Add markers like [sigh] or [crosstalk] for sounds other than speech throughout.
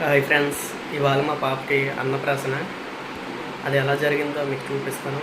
Hi friends ఇవాళ మా పాపకి అన్నప్రాసన. అది ఎలా జరిగిందో మీకు చూపిస్తాను.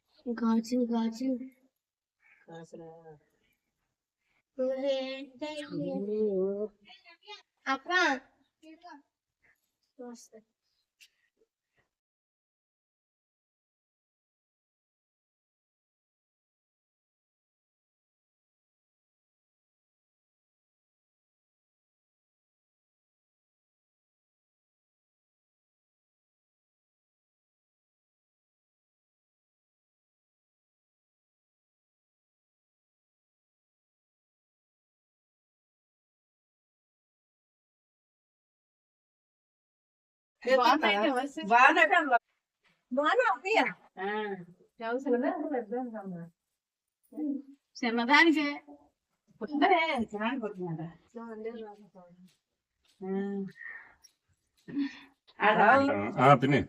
Gotten, gotten. Apa? Nossa. చిన్నదానికి ఆ, పిన్ని.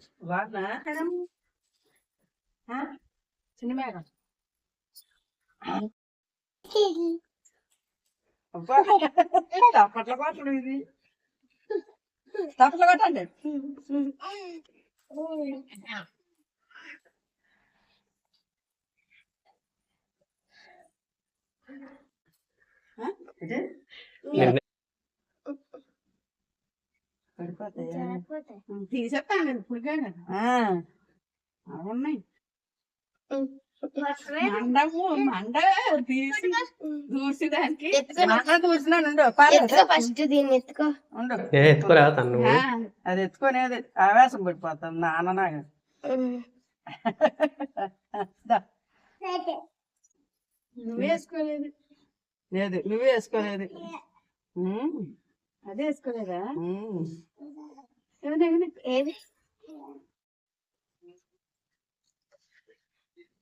చిన్న మేడం. కొట్టడు ఇది. తప్పట్ల కొట్టండి. తీసేస్తాను ఇప్పుడు ఉన్నాయి. మండము మండ తీసి. ఎత్తుకో. ఫస్ట్ దీన్ని ఎత్తుకో. ఉండు. ఏ ఎత్తుకురా తను ఆ, అది ఎత్తుకునేది ఆవేశం పడిపోతాం నాన్న నాకు దా. నువ్వు వేసుకోలేదు. లేదు నువ్వే వేసుకోలేదు. అదే వేసుకోలేదా.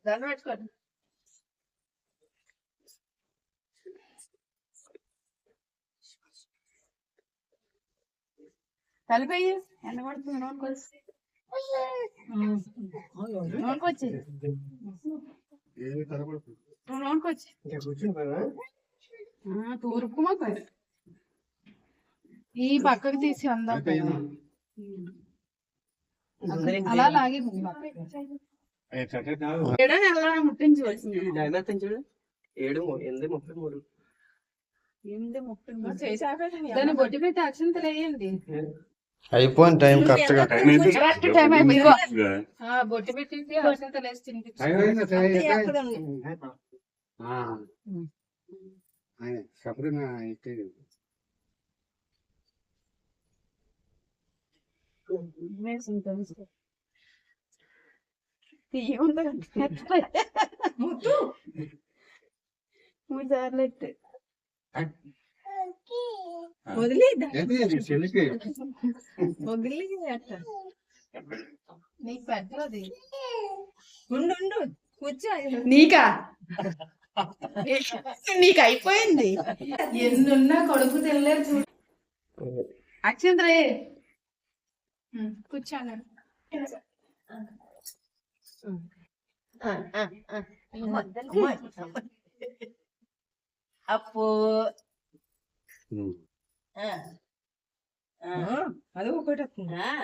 దండ పెట్టుకోండి. కలిపేయి ఎండ పడుతుంది నూనెకొచ్చి నూనెకొచ్చి నువ్వు నూనెకొచ్చి తూర్పు మాకు ఈ పక్కకు తీసి అందాం అలా లాగి ముట్టించవలసింది. ఏడు ము- ఎనిమిది ముప్పై మూడు. ఎనిమిది ముప్పై దాన్ని బొట్టి పెట్టి అక్షంత లేయండి అయిపోయింది టైం కరెక్ట్గా కరెక్ట్ టైం అయిపోయింది ఆ, బొట్టి పెట్టి అక్షంత లేసి తినిపించు ముద్దు. మూడు సార్లు ఎట్టు వదిలే వదిలే అట్ట నీకు పెట్టదు ఉండు ఉండు. కూర్చో నీకా? నీకు అయిపోయింది. ఎన్నున్నా కొడుకు తెల్లరు చూడు. అక్షంత్రే కూర్చోను అప్పు. ఆ. ఆ. అది ఒకటి వస్తుంది. ఆ.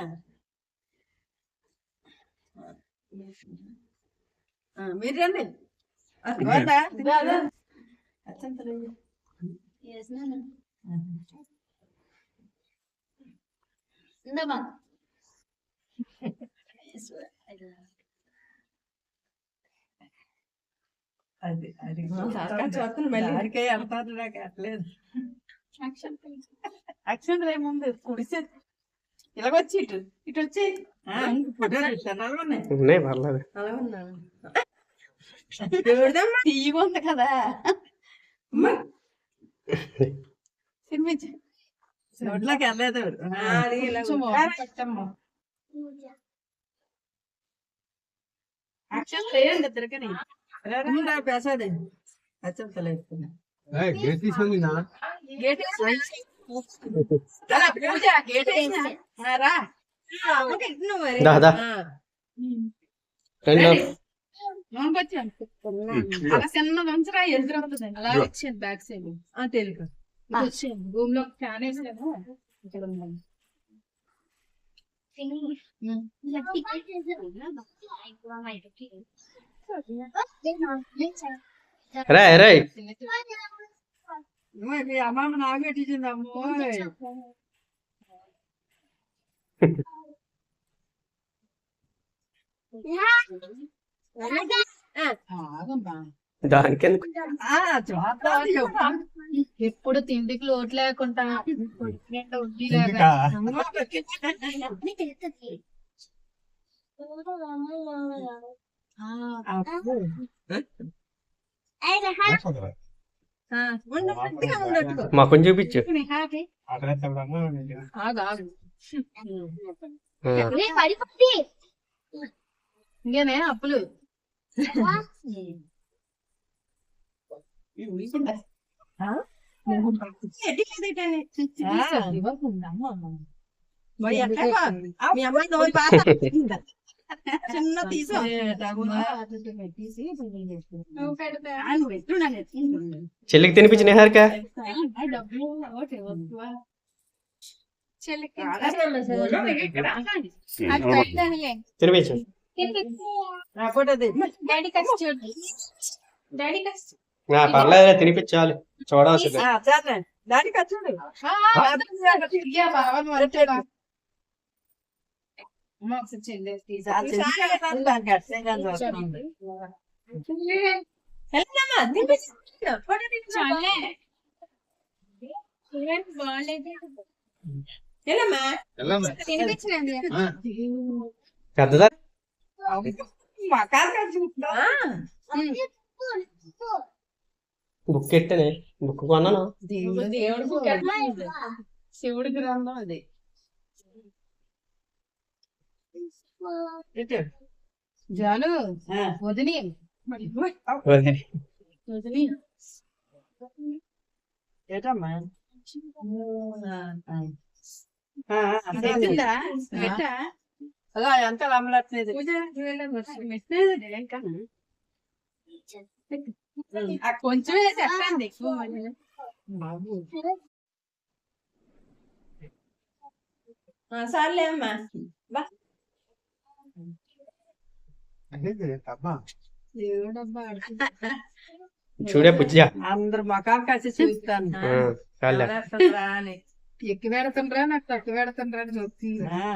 ఆ, మీరు రండి. ఇందమ్మా [laughs] అది అది మళ్ళీ. వెళ్తారు నాకు ఎట్లేదు అక్షంతలు ఏముంది? కుడిసే ఇలాగొచ్చి ఇటు ఇటు వచ్చి. ఉన్నాయి. పర్లేదు. చూడమ్మా తీయగా ఉంది కదా. నోట్లోకి వెళ్ళలేదు ఆ, అది ఇలా కొంచెం ఉంది. ఓపిక పట్టమ్మా. అక్షంతలు వేయండి ఇద్దరికని ఉందా ప్రసాద్ అక్షంతలు వేస్తున్నా గేట్ వేసినా? రా, పూజ గేట్ వేసినా? ఆ, రా ఆ, అమ్మకి ఇవ్వు మరి. దా, దా. ఆ. రెండు లోనికి వచ్చాను. అలా చిన్నది ఉంచరా ఎదురు అవుతుంది అలా వచ్చాను బ్యాక్ సైడ్ ఆ, తెలుగు ఇటు వచ్చాను రూమ్ లో ఫ్యాన్ వేసాను ఇక్కడ ఉన్నాను మీ అమ్మో చూద్దాం చెప్పు. ఎప్పుడు తిండికి లోటు లేకుండా ఉండి లేక అమ్మో, అబ్బో. ఆ, ఉండు, గట్టిగా ఉండట్టు. మా కొంచెం చూపించు ఆగు ఆగు ఆ. పడిపోతే ఇంకేనే అప్పులు ఎడ్డి లేదేటని. ఆ, ఇవ్వకుండా మరి ఎట్లాగో? ఆ, మీ అమ్మాయి నోరు పాత. చిన్న తీసు. చెల్లికి తినిపించు నిహారిక ఆ డబ్బులు ఒకటి వస్తువా చెల్లికి తినిపించు నా ఫోటో తీ. డాడీ కసి చూడు డాడీ కసి ఆ, పర్లేదు తినిపించాలి సరే. దానికి పెద్దదా. బుక్ ఎట్టనే బుక్ కొన్నాను దేవుడు దేవుడు శివుడి గ్రంథం అది ఇటు. జాను. వదిని. వదిని. ఏటమ్మా? అలా ఎంత అమలట్లేదు కొంచెం ఎక్కువ సర్లే అమ్మా. బా దేవుడబ్బా చూడే బుజ్జా అందరు మకాలు కలిసి చూస్తాను ఆ, చాలే ఎవరేస్తుండ్రా అని. ఎక్కువ పెడుతుండ్రా నాకు తక్కువ పెడుతుండ్రా అని చెప్తుంది ఆ.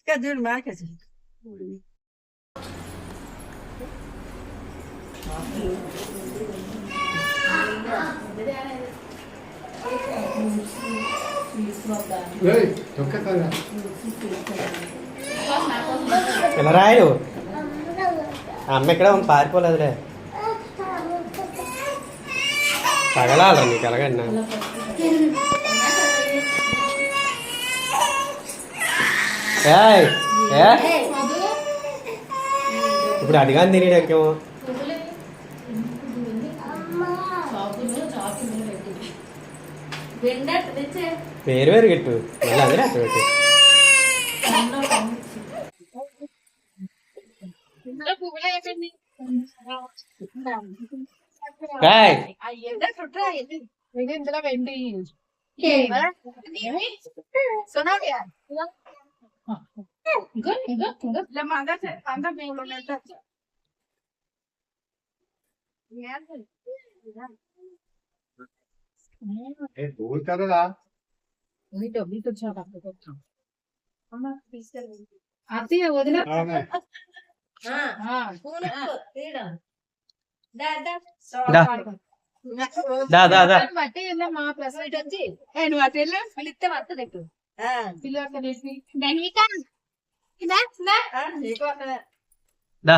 ఇంకా చూడు మార్కేసి ఇలా రాయు ఆ అమ్మ ఇక్కడ పారిపోలేదులే. తగలాలి నీకు ఎలాగన్నా ఏయ్, ఏ? ఇప్పుడు అడిగాని తినేటకేమో പേര് പേര് കിട്ടു. നല്ല അങ്ങനെ കേട്ടു. Eh, dove sarà? ఉన్నట్టు మీతో మీతో చాలా అత్తయ్య వదిన దా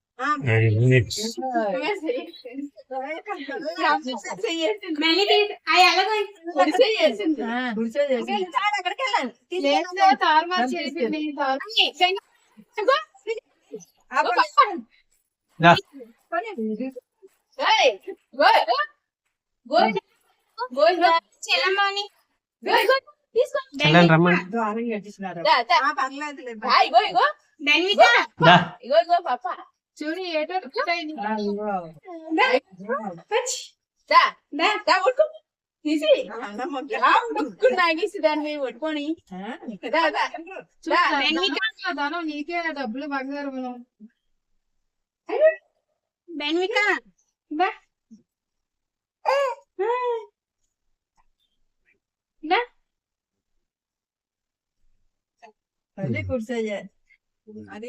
ఇగో వెనుక. ఇగో అంటే. ఆ, గుడిసె చేసింది. గుడిసె చేసింది. చాలు, అక్కడికి వెళ్ళాలి. తీసుకెళ్ళు. తారుమారు చేసింది ఆ, పో. దా చెల్లెని రమ్మని ద్వారం కట్టించినారు. ఆ, పర్లేదులే. దా చూడు ఏటో ఆ, ఇగో. తీసి అన్నం ముద్ద. ముక్కుడు నాగేసి దాన్ని మీద పట్టుకొని ఆ, దా, దా. దా, ధనం నీకే డబ్బులు బంగారం బెన్విక దా. దా. అది కుర్చయ్యే అది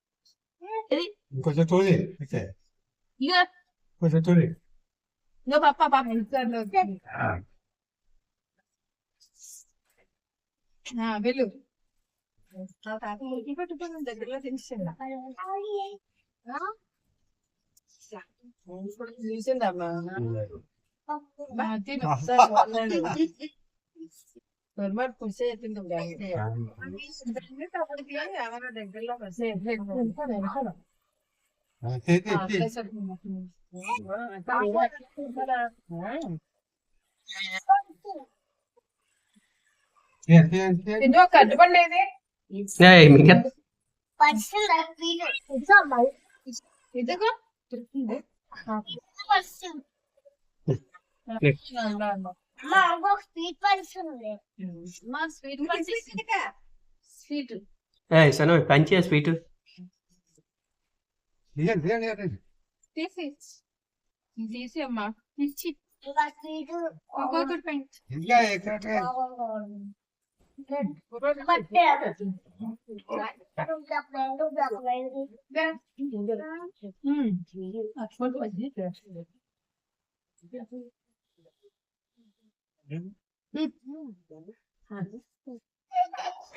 పర్వాలేదు కొంచెం తోలి ఇక కొంచెం తోలి ఇక పప్ప పాప వెళ్ళు నా తాత మురికి పెట్టుకుని దగ్గరలో తినిసిందా చూసిందమ్మా పొరపాటు పులిసే చెప్పింది ఎవరో దగ్గరలో ఇదో కట్టుబండి ఏది ఏయ్ మీకు ఇదిగో మా స్వీట్ సను పంచే స్వీట్ తీసి అమ్మా ఇచ్చి ఒక్కొక్కటి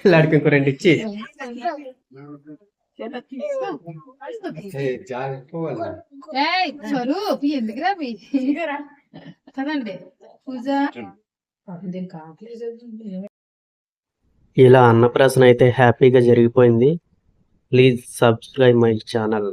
లాడికి ఇంకో రెండు ఇచ్చి. ఎందుకురా పూజ. ఇలా అన్నప్రాసన అయితే హ్యాపీగా జరిగిపోయింది. Please subscribe my channel